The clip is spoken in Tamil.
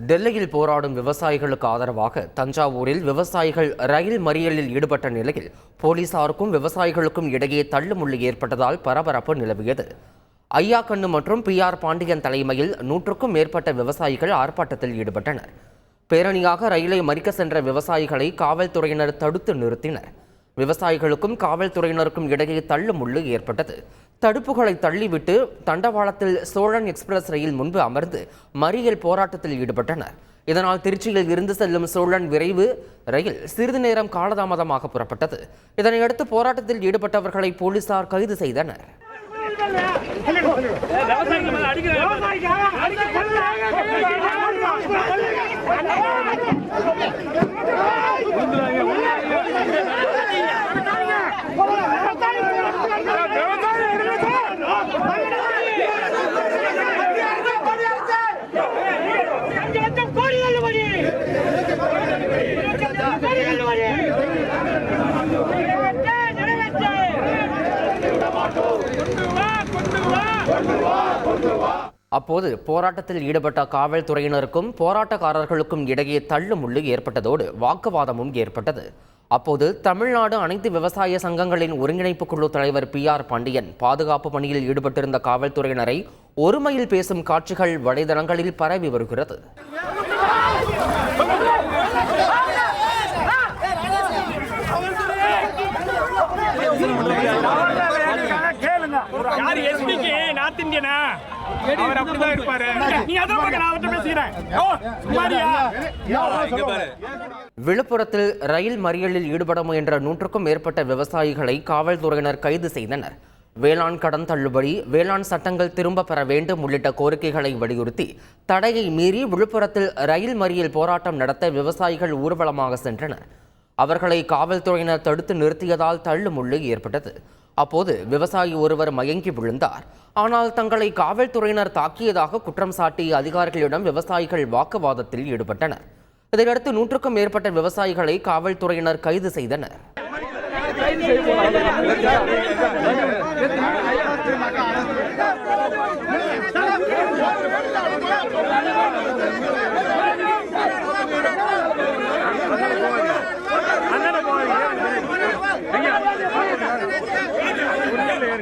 டெல்லியில் போராடும் விவசாயிகளுக்கு ஆதரவாக தஞ்சாவூரில் விவசாயிகள் ரயில் மறியலில் ஈடுபட்ட நிலையில் போலீசாருக்கும் விவசாயிகளுக்கும் இடையே தள்ளுமுள்ளு ஏற்பட்டதால் பரபரப்பு நிலவியது. கண்ணு மற்றும் பி ஆர் பாண்டியன் தலைமையில் நூற்றுக்கும் மேற்பட்ட விவசாயிகள் ஆர்ப்பாட்டத்தில் ஈடுபட்டனர். பேரணியாக ரயிலை மறிக்க சென்ற விவசாயிகளை காவல்துறையினர் தடுத்து நிறுத்தினர். விவசாயிகளுக்கும் காவல்துறையினருக்கும் இடையே தள்ளுமுள்ளு ஏற்பட்டது. தடுப்புகளை தள்ளிவிட்டு தண்டவாளத்தில் சோழன் எக்ஸ்பிரஸ் ரயில் முன்பு அமர்ந்து மறியல் போராட்டத்தில் ஈடுபட்டனர். இதனால் திருச்சியில் இருந்து செல்லும் சோழன் விரைவு ரயில் சிறிது நேரம் காலதாமதமாக புறப்பட்டது. இதனையடுத்து போராட்டத்தில் ஈடுபட்டவர்களை போலீசார் கைது செய்தனர். அஞ்சு அப்போது போராட்டத்தில் ஈடுபட்ட காவல்துறையினருக்கும் போராட்டக்காரர்களுக்கும் இடையே தள்ளுமுள்ளு ஏற்பட்டதோடு வாக்குவாதமும் ஏற்பட்டது அப்போது தமிழ்நாடு அனைத்து விவசாய சங்கங்களின் ஒருங்கிணைப்பு குழு தலைவர் பி ஆர் பாண்டியன் பாதுகாப்பு பணியில் ஈடுபட்டிருந்த காவல்துறையினரை ஒருமையில் பேசும் காட்சிகள் வலைதளங்களில் பரவி வருகிறது யார் எஸ்பிக்கு நார்த் இந்தியனா அவர் அப்படிதான் இருப்பாரு நீ அதான் பார்க்க நான் அவர்கிட்ட பேசுகிறேன் ஓ விழுப்புரத்தில் ரயில் மறியலில் ஈடுபட முயன்ற நூற்றுக்கும் மேற்பட்ட விவசாயிகளை காவல்துறையினர் கைது செய்தனர் வேளாண் கடன் தள்ளுபடி வேளாண் சட்டங்கள் திரும்ப பெற வேண்டும் உள்ளிட்ட கோரிக்கைகளை வலியுறுத்தி தடையை மீறி விழுப்புரத்தில் ரயில் மறியல் போராட்டம் நடத்த விவசாயிகள் ஊர்வலமாக சென்றனர் அவர்களை காவல்துறையினர் தடுத்து நிறுத்தியதால் தள்ளுமுள்ளு ஏற்பட்டது அப்போது விவசாயி ஒருவர் மயங்கி விழுந்தார். ஆனால் தங்களை காவல்துறையினர் தாக்கியதாக குற்றம் சாட்டி அதிகாரிகளிடம் விவசாயிகள் வாக்குவாதத்தில் ஈடுபட்டனர். இதையடுத்து நூற்றுக்கும் மேற்பட்ட விவசாயிகளை காவல்துறையினர் கைது செய்தனர்.